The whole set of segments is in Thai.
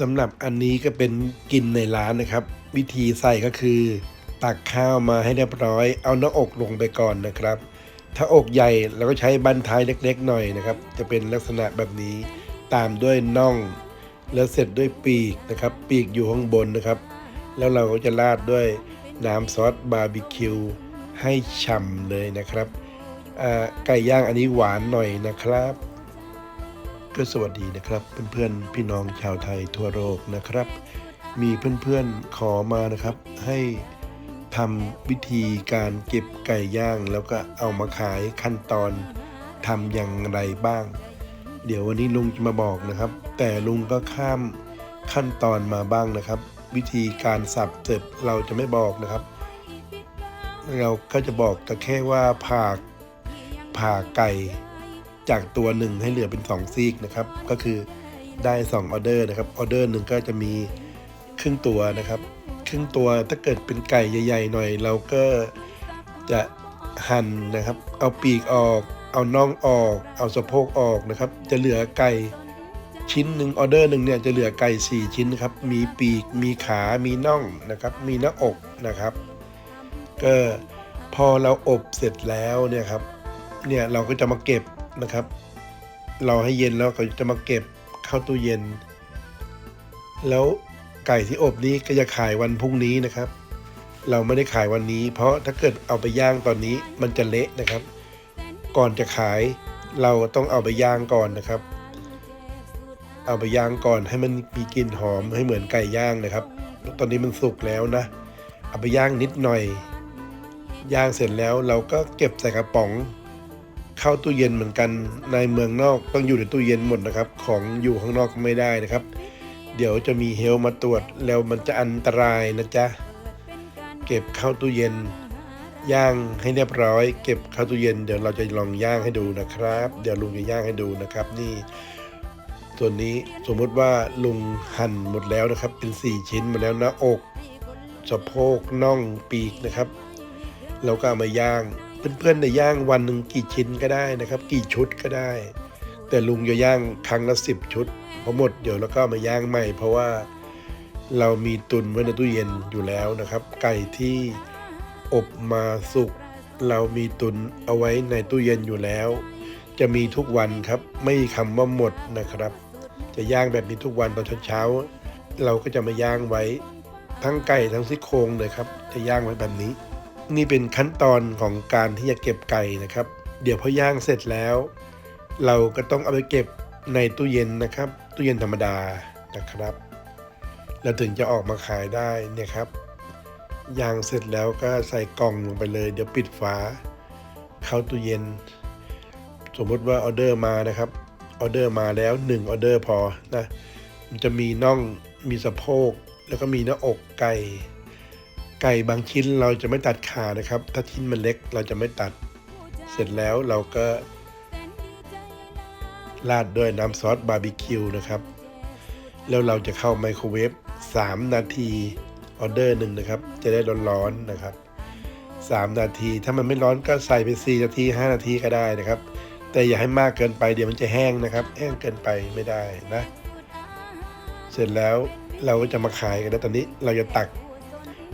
สำหรับอันนี้ก็เป็นกินในร้านนะครับ วิธีใส่ก็คือ ตักข้าวมาให้เรียบร้อย เอาหน้าอกลงไปก่อนนะครับ ถ้าอกใหญ่เราก็ใช้บั้นท้ายเล็กๆหน่อยนะครับ จะเป็นลักษณะแบบนี้ตามด้วยน่อง แล้วเสร็จด้วยปีกนะครับ ปีกอยู่ข้างบนนะครับ แล้วเราก็จะราดด้วยน้ำซอสบาร์บีคิวให้ฉ่ำเลยนะครับไก่ย่างอันนี้หวานหน่อยนะครับ ก็สวัสดีนะครับเพื่อนๆพี่น้องชาวไทยทั่วโลกนะครับ มีเพื่อนๆขอมานะครับ ให้ทำวิธีการเก็บไก่ย่าง แล้วก็เอามาขายขั้นตอนทำอย่างไรบ้าง เดี๋ยววันนี้ลุงจะมาบอกนะครับ แต่ลุงก็ข้ามขั้นตอนมาบ้างนะครับ วิธีการสับเสร็จเราจะไม่บอกนะครับ เราก็จะบอกแต่แค่ว่าผ่าผ่าไก่ จากตัวหนึ่งให้เหลือเป็น 2 ซีกนะครับ ก็คือได้2ออเดอร์นะครับออเดอร์หนึ่งก็จะมีครึ่งตัวนะครับ ครึ่งตัวถ้าเกิดเป็นไก่ใหญ่ ๆ หน่อย เราก็จะหั่นนะครับ เอาปีกออก เอาน่องออก เอาสะโพกออกนะครับ จะเหลือไก่ชิ้นหนึ่งออเดอร์หนึ่งเนี่ยจะเหลือไก่ 4 ชิ้นครับ มีปีก มีขา มีน่องนะครับ มีหน้าอกนะครับ ก็พอเราอบเสร็จแล้วเนี่ยครับ เนี่ยเราก็จะมาเก็บ นะครับ เราให้เย็นแล้วก็จะมาเก็บเข้าตู้เย็น แล้วไก่ที่อบนี้ก็จะขายวันพรุ่งนี้นะครับ เราไม่ได้ขายวันนี้ เพราะถ้าเกิดเอาไปย่างตอนนี้มันจะเละนะครับ ก่อนจะขายเราต้องเอาไปย่างก่อนนะครับ เอาไปย่างก่อนให้มันมีกลิ่นหอมให้เหมือนไก่ย่างนะครับ ตอนนี้มันสุกแล้วนะ เอาไปย่างนิดหน่อย ย่างเสร็จแล้วเราก็เก็บใส่กระป๋อง เข้าตู้เย็นเหมือนกันในเมืองนอกต้องอยู่ในตู้เย็นหมดนะครับ ของอยู่ข้างนอกไม่ได้นะครับ เดี๋ยวจะมีเฮลมาตรวจแล้วมันจะอันตรายนะจ๊ะเก็บเข้าตู้เย็นย่างให้เรียบร้อย เก็บเข้าตู้เย็นเดี๋ยวเราจะลองย่างให้ดูนะครับ เดี๋ยวลุงจะย่างให้ดูนะครับ นี่ส่วนนี้สมมติว่าลุงหั่นหมดแล้วนะครับ เป็น 4 ชิ้นหมาแล้วหน้าอกสะโพกน่องปีกนะครับเราก็เอามาย่าง เพื่อนๆในยย่างวันหนึ่งกี่ชิ้นก็ได้นะครับ กี่ชุดก็ได้ แต่ลุงจะย่างครั้งละสิบชุดพอหมดเดี๋ยวเราก็มาย่างใหม่ เพราะว่าเรามีตุนไว้ในตู้เย็นอยู่แล้วนะครับ ไก่ที่อบมาสุกเรามีตุนเอาไว้ในตู้เย็นอยู่แล้ว จะมีทุกวันครับ ไม่คำว่าหมดนะครับ จะย่างแบบนี้ทุกวันตอนเช้าเราก็จะมาย่างไว้ ทั้งไก่ทั้งซี่โครงเลยครับ จะย่างไว้แบบนี้ นี่เป็นขั้นตอนของการที่จะเก็บไก่นะครับ เดี๋ยวพอย่างเสร็จแล้ว เราก็ต้องเอาไปเก็บในตู้เย็นนะครับ ตู้เย็นธรรมดานะครับ แล้วถึงจะออกมาขายได้เนี่ยครับย่างเสร็จแล้วก็ใส่กล่องลงไปเลย เดี๋ยวปิดฝา เข้าตู้เย็น สมมติว่าออเดอร์มานะครับออเดอร์มาแล้ว1ออเดอร์พอนะมันจะมีน่องมีสะโพก แล้วก็มีหน้าอกไก่ ไก่บางชิ้นเราจะไม่ตัดขานะครับ ถ้าชิ้นมันเล็กเราจะไม่ตัด เสร็จแล้วเราก็ราดด้วยน้ำซอสบาร์บีคิวนะครับ แล้วเราจะเข้าไมโครเวฟ3 นาทีออเดอร์หนึ่งนะครับ จะได้ร้อนๆนะครับ 3 นาที ถ้ามันไม่ร้อนก็ใส่ไป 4 นาที 5 นาทีก็ได้นะครับ แต่อย่าให้มากเกินไปเดี๋ยวมันจะแห้งนะครับ แห้งเกินไปไม่ได้นะ เสร็จแล้วเราก็จะมาขายกันแล้วตอนนี้เราจะตัก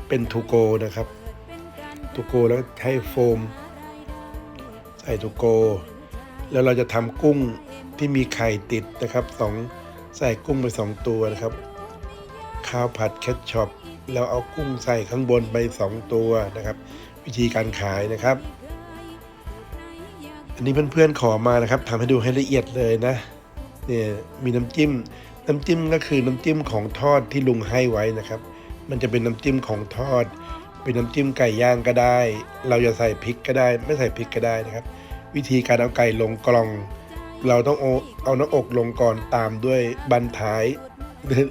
เป็นทูโกนะครับทูโกแล้วให้โฟม ใส่ทูโก แล้วเราจะทำกุ้งที่มีไข่ติดนะครับสองใส่กุ้งไปสองตัวนะครับ ข้าวผัดแคชช็อปเราเอากุ้งใส่ข้างบนไปสองตัวนะครับ วิธีการขายนะครับ อันนี้เพื่อนๆขอมานะครับทำให้ดูให้ละเอียดเลยนะเนี่ยมีน้ำจิ้ม น้ำจิ้มก็คือน้ำจิ้มของทอดที่ลุงให้ไว้นะครับ มันจะเป็นน้ำจิ้มของทอด เป็นน้ำจิ้มไก่ย่างก็ได้ เราจะใส่พริกก็ได้ ไม่ใส่พริกก็ได้นะครับ วิธีการเอาไก่ลงกล่อง เราต้องเอาหน้าอกลงก่อนตามด้วยบันท้าย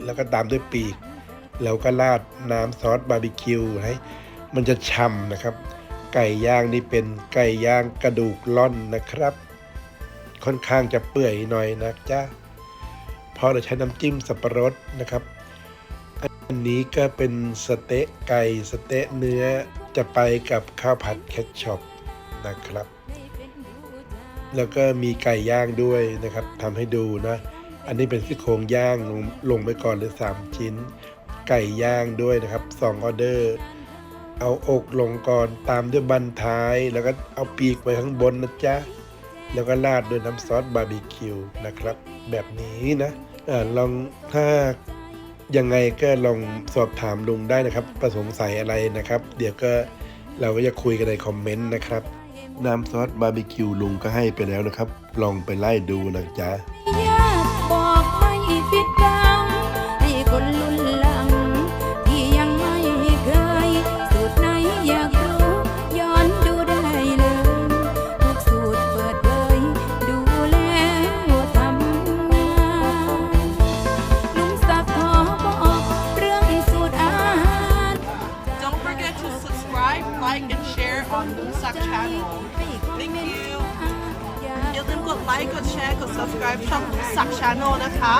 แล้วก็ตามด้วยปีก แล้วก็ราดน้ำซอสบาร์บีคิวให้มันจะฉ่ำนะครับ ไก่ย่างนี่เป็นไก่ย่างกระดูกล่อนนะครับ ค่อนข้างจะเปื่อยหน่อยนะจ๊ะพราะเราใช้น้ำจิ้มสับปะรดนะครับ อันนี้ก็เป็นสเต๊ะไก่สเต๊ะเนื้อจะไปกับข้าวผัดแคชช็อปนะครับ แล้วก็มีไก่ย่างด้วยนะครับทำให้ดูนะ อันนี้เป็นซี่โครงย่างลงลงไปก่อนเลยสามชิ้น ไก่ย่างด้วยนะครับสองออเดอร์เอาอกลงก่อนตามด้วยบันท้าย แล้วก็เอาปีกไปข้างบนนะจ๊ะ แล้วก็ราดด้วยน้ำซอสบาร์บีคิวนะครับ แบบนี้นะอาลองถ้า ยังไงก็ลองสอบถามลุงได้นะครับ ประสงสัยอะไรนะครับ เดี๋ยวก็เราก็จะคุยกันในคอมเมนต์นะครับ น้ำซอสบาร์บีคิวลุงก็ให้ไปแล้วนะครับ ลองไปไล่ดูนะจ๊ะ ดไลค์ กดแชร์ กด subscribe ช่องสักชาโนนะคะ